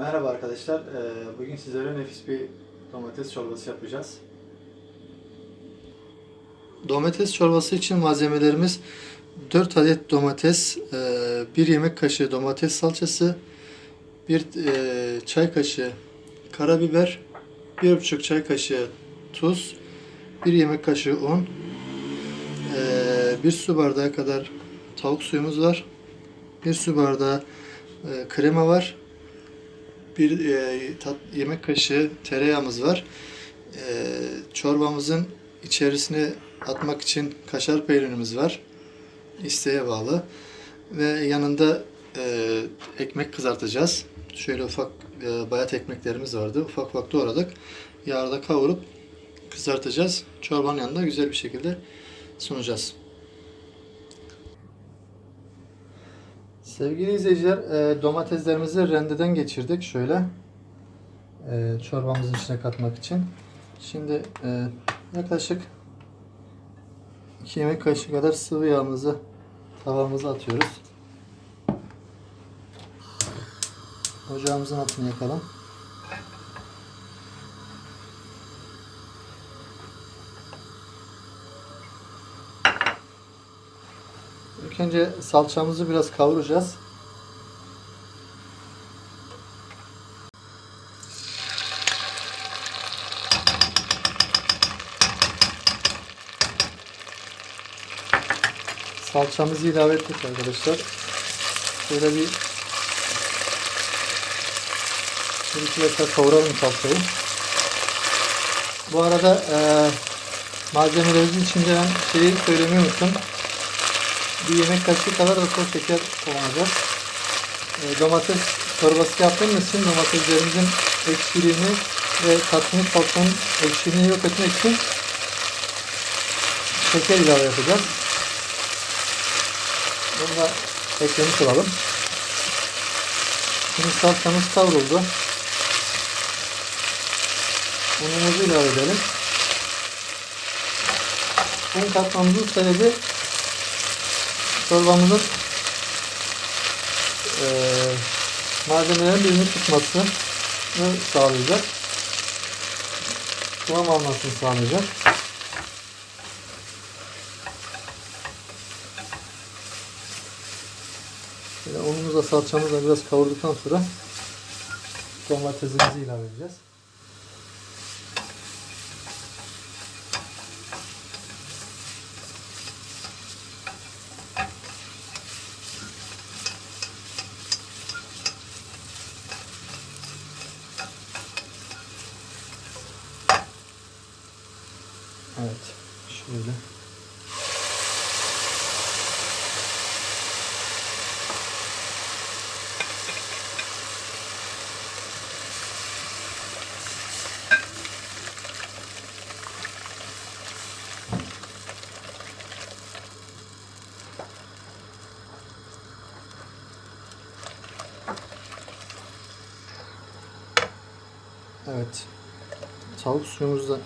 Merhaba arkadaşlar. Ee, Bugün sizlere nefis bir domates çorbası yapacağız. Domates çorbası için malzemelerimiz 4 adet domates, 1 yemek kaşığı domates salçası, 1 çay kaşığı karabiber, 1,5 çay kaşığı tuz, 1 yemek kaşığı un, 1 su bardağı kadar tavuk suyumuz var, 1 su bardağı e, krema var, bir e, tat, yemek kaşığı tereyağımız var. E, çorbamızın içerisine atmak için kaşar peynirimiz var. İsteğe bağlı. Ve yanında e, ekmek kızartacağız. Şöyle ufak e, bayat ekmeklerimiz vardı. Ufak ufak doğradık. Yağda kavurup kızartacağız. Çorbanın yanında güzel bir şekilde sunacağız. Sevgili izleyiciler, e, domateslerimizi rendeden geçirdik şöyle. E, çorbamızın içine katmak için. Şimdi e, yaklaşık 2 yemek kaşığı kadar sıvı yağımızı tavamıza atıyoruz. Ocağımızın altını yakalım. İlk önce salçamızı biraz kavuracağız. Salçamızı ilave ettik arkadaşlar. Şöyle bir bir iki dakika kavuralım salçayı. Bu arada e, malzemelerimizin içinde ben şeyi söylemeyi unuttum bir yemek kaşığı kadar da toz şeker kullanacağız. E, domates çorbası yaptığımız için domateslerimizin ekşiliğini ve tatmin salçanın ekşiliğini yok etmek için şeker ilave yapacağız. Bunu da eklemiş olalım. Şimdi salçamız kavruldu. Unumuzu ilave edelim. Un katmamızın sebebi çorbamızın e, malzemelerin birbirini tutmasını sağlayacak. Kıvam almasını sağlayacak. Böyle unumuzla salçamızla biraz kavurduktan sonra domatesimizi ilave edeceğiz. Evet. Şöyle. Evet. Tavuk suyumuzu da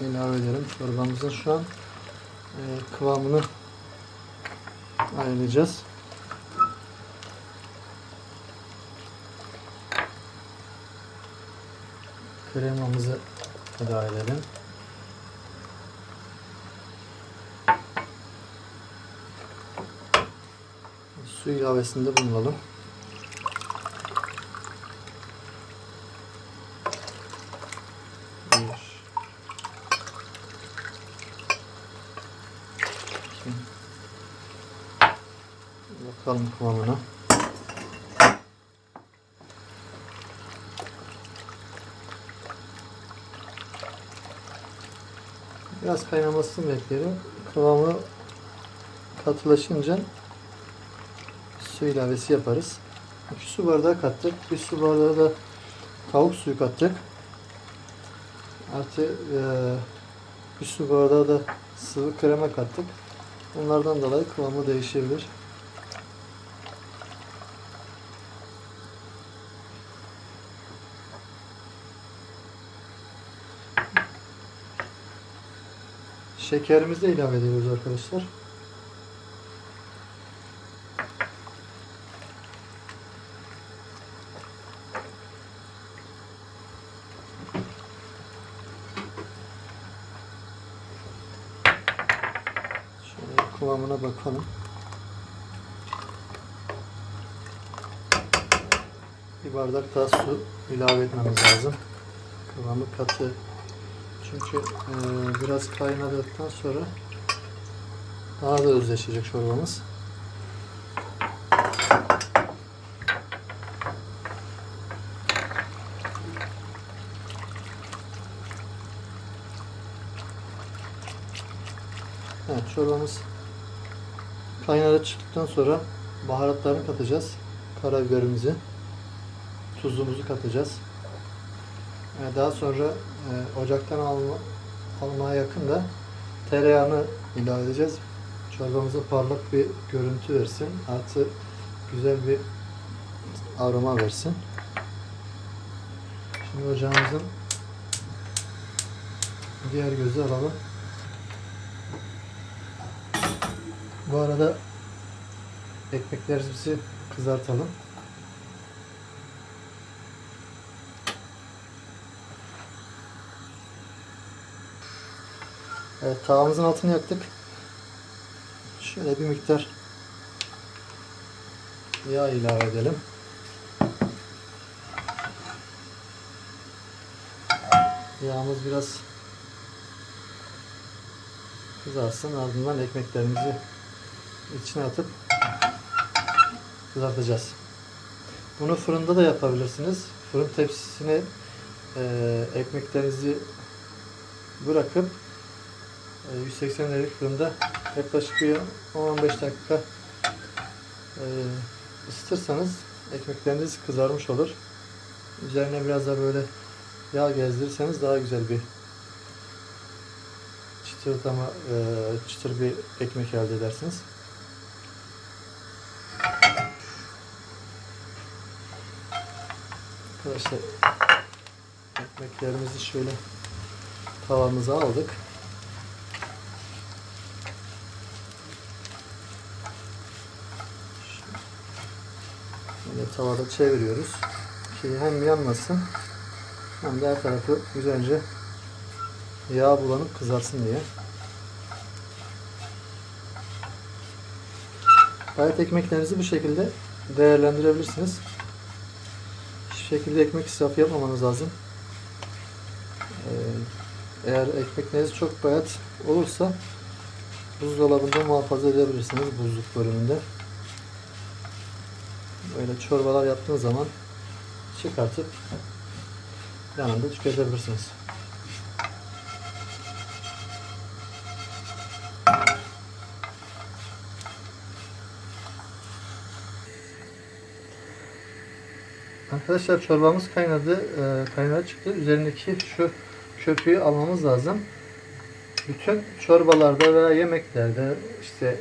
ilave edelim. Çorbamızın şu an e, kıvamını ayarlayacağız. Kremamızı ilave edelim. Su ilavesinde bulunalım. Bir, Bakalım kıvamına. Biraz kaynamasını bekleyelim. Kıvamı katılaşınca su ilavesi yaparız. 2 su bardağı kattık. Bir su bardağı da tavuk suyu kattık. Artı e, su bardağı da sıvı krema kattık. Bunlardan dolayı kıvamı değişebilir. Şekerimizi de ilave ediyoruz arkadaşlar. Şöyle kıvamına bakalım. Bir bardak daha su ilave etmemiz lazım. Kıvamı katı çünkü e, biraz kaynadıktan sonra daha da özleşecek çorbamız. Evet çorbamız kaynadı çıktıktan sonra baharatlarını katacağız. Karabiberimizi, tuzumuzu katacağız. Ee, Daha sonra e, ocaktan alma, almaya yakın da tereyağını ilave edeceğiz. Çorbamıza parlak bir görüntü versin. Artı güzel bir aroma versin. Şimdi ocağımızın diğer gözü alalım. Bu arada ekmeklerimizi kızartalım. Evet, tavamızın altını yaktık. Şöyle bir miktar yağ ilave edelim. Yağımız biraz kızarsın. Ardından ekmeklerimizi içine atıp kızartacağız. Bunu fırında da yapabilirsiniz. Fırın tepsisine e, ekmeklerinizi bırakıp 180 derecelik fırında yaklaşık bir 10-15 dakika e, ısıtırsanız ekmekleriniz kızarmış olur. Üzerine biraz da böyle yağ gezdirirseniz daha güzel bir çıtırtama, e, çıtır bir ekmek elde edersiniz. Arkadaşlar ekmeklerimizi şöyle tavamıza aldık. Tavada çeviriyoruz ki hem yanmasın hem de her tarafı güzelce yağ bulanıp kızarsın diye. Bayat ekmeklerinizi bu şekilde değerlendirebilirsiniz. Hiçbir şekilde ekmek israfı yapmamanız lazım. Ee, eğer ekmekleriniz çok bayat olursa buzdolabında muhafaza edebilirsiniz buzluk bölümünde. Böyle çorbalar yaptığınız zaman çıkartıp yanında tüketebilirsiniz. Arkadaşlar çorbamız kaynadı, e, kaynadı çıktı. Üzerindeki şu köpüğü almamız lazım. Bütün çorbalarda veya yemeklerde işte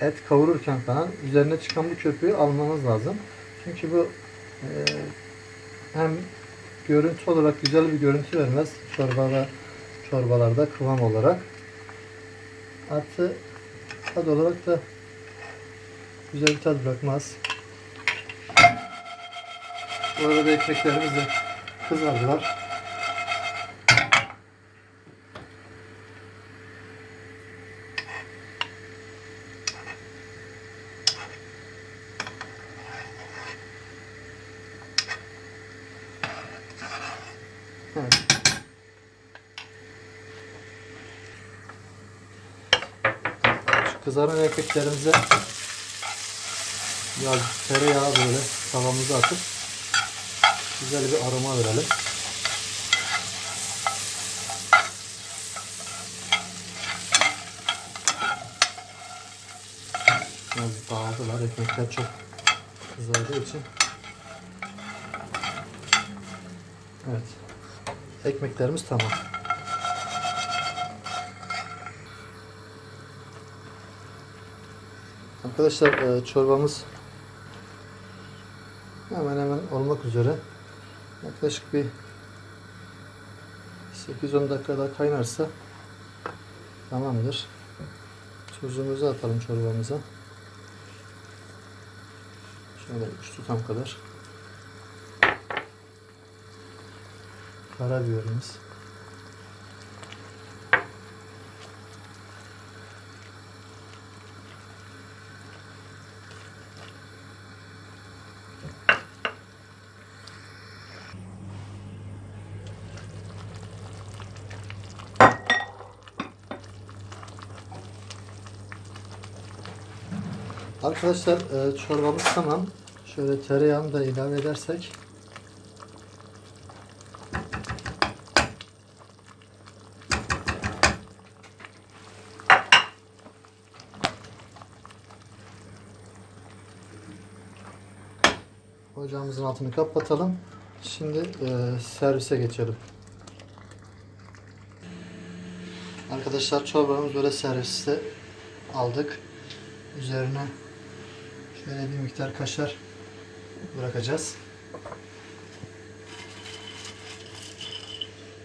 et kavururken falan üzerine çıkan bu köpüğü almamız lazım. Çünkü bu e, hem görüntü olarak güzel bir görüntü vermez çorbada çorbalarda kıvam olarak. Artı tad olarak da güzel bir tat bırakmaz. Bu arada ekmeklerimiz de kızardılar. Evet. Şu kızaran ekmeklerimize biraz tereyağı böyle tavamıza atıp güzel bir aroma verelim. Biraz dağıldılar. Ekmekler çok kızardığı için. Evet. Ekmeklerimiz tamam. Arkadaşlar e, çorbamız hemen hemen olmak üzere. Yaklaşık bir 8-10 dakika daha kaynarsa tamamdır. Tuzumuzu atalım çorbamıza. Şöyle 3 tutam kadar. karabiberimiz. Arkadaşlar e, çorbamız tamam. Şöyle tereyağını da ilave edersek Ocağımızın altını kapatalım. Şimdi e, servise geçelim. Arkadaşlar çorbamız böyle serviste aldık. Üzerine şöyle bir miktar kaşar bırakacağız.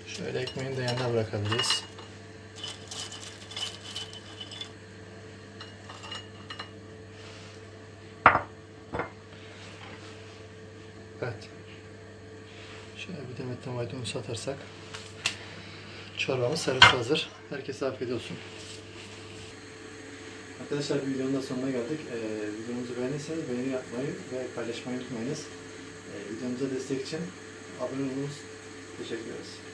Şöyle ekmeğin de yanına bırakabiliriz. Evet. Şöyle bir demet de maydanoz atarsak çorbamız servis hazır. Herkese afiyet olsun. Arkadaşlar videonun da sonuna geldik. Ee, videomuzu beğendiyseniz beğeni yapmayı ve paylaşmayı unutmayınız. Ee, videomuza destek için abone olunuz. Teşekkür ederiz.